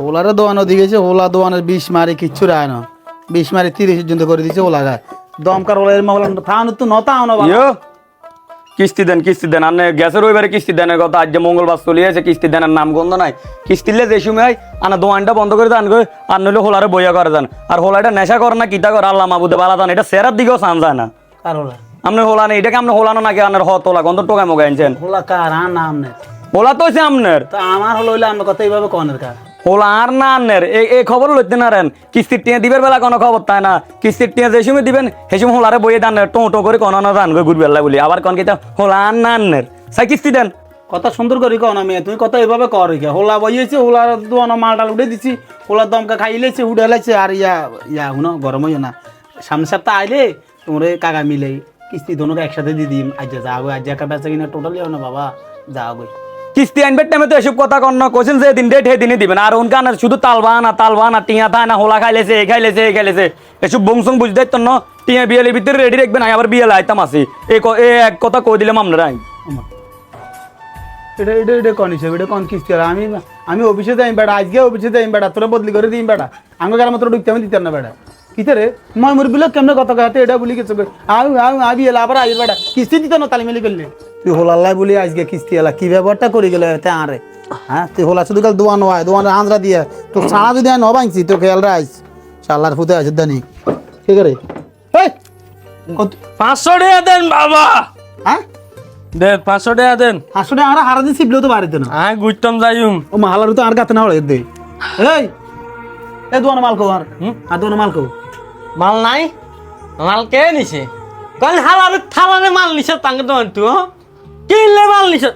হোলারে দোয়ানো দিয়ে গেছে হোলা দোয়ানের বিষ মারি কিচ্ছু রায় না। বিষ মারি তিরিশ পর্যন্ত করে দিচ্ছে ওলা গায়। দমকার ওলা এর মহলা থানো তো নতা আনো ইয়ো কিস্তি দেন কিস্তি দেন। আনে গ্যাসের ওইবারে কিস্তি দেনের কথা আজ যে মঙ্গলবার চলে আছে কিস্তি দেনের নাম গন্ধ নাই। কিস্তিলে যে সময় আনা দোয়ানটা বন্ধ করে দেন আর নইলে হোলারে বইয়া করে দেন। আর হোলাটা নেশা করে না কিতা করে আল্লাহ মাবুদে বালা দেন। এটা সেরার দিকেও সান যায় না। কার হোলা? আপনি হোলা নেই এটাকে আপনি হোলানো নাকি আনার হত তোলা গন্ধ টোকায় মোগাইনছেন হোলা কার আর নাম নেই। হোলা তো হচ্ছে তা আমার হলো হইলে আমার কথা এইভাবে কনের কার? হোলা আর না আনের এই খবর লইতে না রেন। কিস্তির টিয়া দিবের বেলা কোনো খবর তাই না? কিস্তির টিয়া যে সময় দিবেন সেই সময় হোলারে বইয়ে দান টো টো করে কোনো না দান ঘুরবেলা বলি। আবার কোন কিতা হোলা আর না আনের সাই কিস্তি দেন। কথা সুন্দর করি কও না মেয়ে, তুমি কথা এইভাবে কর কে হোলা বইয়েছে, হোলার দোয়ানো মালটাল উঠে দিছি, হোলার দমকা খাইলেছে উঠে লাইছে, আর ইয়া ইয়া হুনো, গরম হইও না। সামনে সপ্তাহ আইলে তোমরে কাকা মিলে কিস্তি দোনোকে একসাথে দিয়ে দিম। আজ যা গো আজ একা বেচা কিনা টোটালি না বাবা যা গো। কিস্তি আনবে টাইমে তো এসব কথা কন না। কোশ্চেন যে দিন ডেট হে দিনই দিবেন। আর উনকানের শুধু তালবা না তালবা না টিয়া থা না হোলা খাইলেছে এই খাইলেছে এই খাইলেছে। এসব বংসং বুঝতে তো না। টিয়া বিয়েলের ভিতরে রেডি রাখবেন আবার বিয়েলে আইতাম আসি এই এক কথা কই দিলাম আপনারাই আমা। এটা এটা এটা কন হিসেবে? এটা কন কিস্তি? আর আমি আমি অফিসে যাই বেড়া আজকে অফিসে যাই বেড়া তোরা বদলি করে দিই বেড়া আঙ্গ গার মাত্র ঢুকতে আমি দিতাম না বেড়া কিতে রে মই মুর বিলো কেমনে কথা কইতে এটা বলি কিছু আউ আউ আবি এলা আবার আই বেড়া কিস্তি দিত না তালি মেলি করলে? তুই হোলাল্লাই বলি আজকে কিস্তি এলা কি ব্যাপারটা করে গেল তে আরে? হ্যাঁ তুই হোলা শুধু কাল দোয়ানো হয় দোয়ানের হাঁদরা দিয়ে। তো ছাড়া যদি আমি নবাইছি তো খেয়াল রাইস শাল্লার ফুতে আছে দানি ঠিক আছে এই কত- পাঁচশো টাকা দেন বাবা। হ্যাঁ? দেন। পাঁচশো টাকা দেন হারা তো বাড়িতে না। আমি ঘুরতাম যাইম। ও মালার তো আর গাতে না হলে দে। এই এ দোয়ান মাল কো আর। আর দোয়ান মাল কো। মাল নাই? মাল কে নিছে? কাল হালারে থালারে মাল নিছে তাঙ্গে তো তু কিনলে মাল নিছে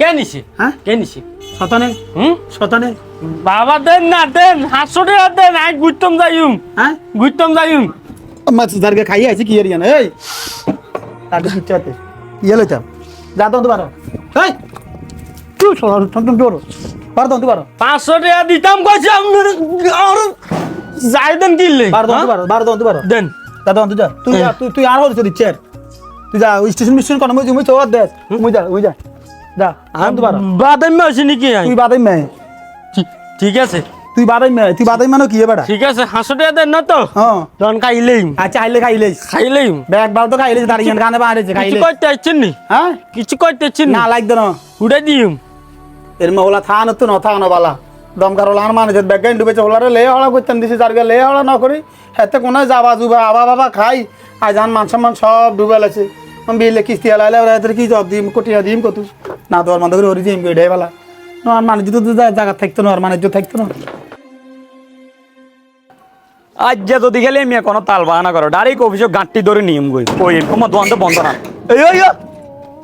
কে নিছে? হ্যাঁ? কে নিছে? শতানে। হুম? শতানে। বাবা দেন না দেন সাতশো টাকা দেন আমি ঘুরতাম যাইম। হ্যাঁ? ঘুরতাম যাইম। মাছ দারকে খাইয়ে আছে কি এরিয়া না এই তাকে আছে ইয়ে লইতাম যা তো পারো এই! তুই সর তুমি করো পার তো পারো পাঁচশো টাকা দিতাম কইছি আপনার আর যাই দেন কিনলে বার তো হ্যাঁ? বার দেন তো যা তুই যা তুই তুই আর হচ্ছে দিচ্ছে তুই যা ওই স্টেশন মিশন কোন মুই তো মুই যা ওই যা। যা আর বাদাম আছে নাকি? তুই বাদাই মে ঠিক- আছে। তুই বাদাই মে তুই বাদাই মানে কি বেটা ঠিক আছে পাঁচশো দেন না তো? হ্যাঁ। তখন খাইলেই। আচ্ছা আইলে খাইলেস খাইলেই। ব্যাগ বাল তো খাইলেস দাঁড়িয়ে গানে বাড়িছে কিছু খাইলে। করতে আসছেন নি? হ্যাঁ? কিছু করতে আসছেন না? না লাগতো না। উড়ে দিম। এর মহলা থান তো ন থান বালা। দমকার মানুষের ব্যাগ গাইন ডুবেছে ওলারে লে হলা করতেন দিছি যারকে লে হলা না করি হেতে কোন যাবা জুবা আবা বাবা খাই আজ আন মান সম্মান সব ডুবে আছে বিলে কিস্তি হালাইলে ওরা এদের কি জব দিম কোটিয়া দিম কত না মন্দ করে ওরি দিম এটাই বালা। ন আর মানুষ তো জায়গা থাকতো না আর মানুষ থাকতো না। আজ যে যদি গেলে আমি কোনো তাল বাহানা করো ডাইরেক্ট অফিসে গাঁটটি ধরে নিয়ম গই। কই তোমার দোয়ান তো বন্ধ না। এই ওই।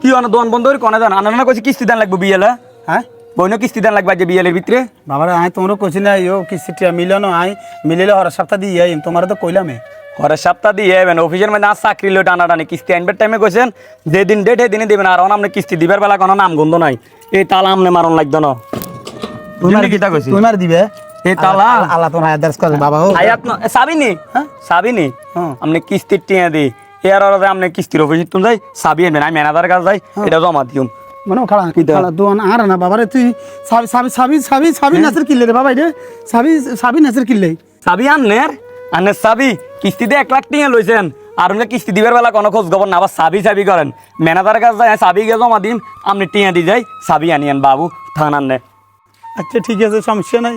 কি অনা দোয়ান বন্ধ করে কোনে দেন আনা না কইছি কিস্তি দেন লাগবে বিয়েলে। হ্যাঁ? বইন কিস্তি দেন লাগবে আজ বিয়েলের ভিতরে? বাবারা আই তোমরা কইছি না ইয়ো কিস্তিটা মিলনো আই মিলিলে হর সপ্তাহ দিয়ে আইম তোমার তো কইলামে। ঘরের সপ্তাহ দিয়ে যাবেন অফিসের মধ্যে আর চাকরি লো টানা টানি কিস্তি। আনবার টাইমে কইছেন যেদিন ডেট সেদিনই দিবেন আর আপনি কিস্তি দিবার বেলা কোনো নাম গন্ধ নাই। এই তালা আমনে মারণ লাগতো না। তোমার কিতা কইছি তোমার দিবে? এই তালা। আল্লাহ- তোমার আদার্স করে বাবা হো। আয়াত না সাবিনি হ্যাঁ? সাবিনি হ্যাঁ। আপনি কিস্তির টিয়া দি। এর আর আপনি কিস্তির অফিস তুমি যাই সাবি আনবেন আমি ম্যানেজারের কাছে যাই এটা জমা দিম মানে খাড়া? খাড়া দোয়ান আর না বাবারে তুই সাবি সাবি সাবি সাবি সাবি নাসের কিল্লে রে বাবা রে। সাবি সাবি নাসের কিল্লে। সাবি আননের? সাবি? কিস্তিতে এক লাখ টিয়া লইছেন। আর উনি কিস্তি দিবার বেলা কোনো খোঁজ খবর না আবার সাবি সাবি করেন। ম্যানেজারের কাছে যায় সাবি জমা দিম আপনি টিয়া দি যাই সাবি আনিয়েন বাবু থানার নে। আচ্ছা ঠিক আছে সমস্যা নাই।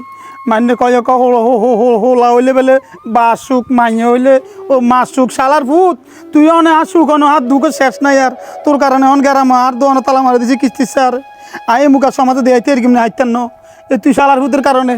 মান্য কয় হোলা হইলে বেলে বাসুক মাইয়ে হইলে, ও মাসুক শালার ভূত। তুই অনে আসুক অনে হাত ধুকে শেষ নাই আর। তোর কারণে অন গেরাম আর দোয়ানো তালা মারি দিছি কিস্তি স্যার। আই মুখা সমাজে দেয়াইতে এরকম না হাইতেন ন এ তুই শালার ভূতের কারণে।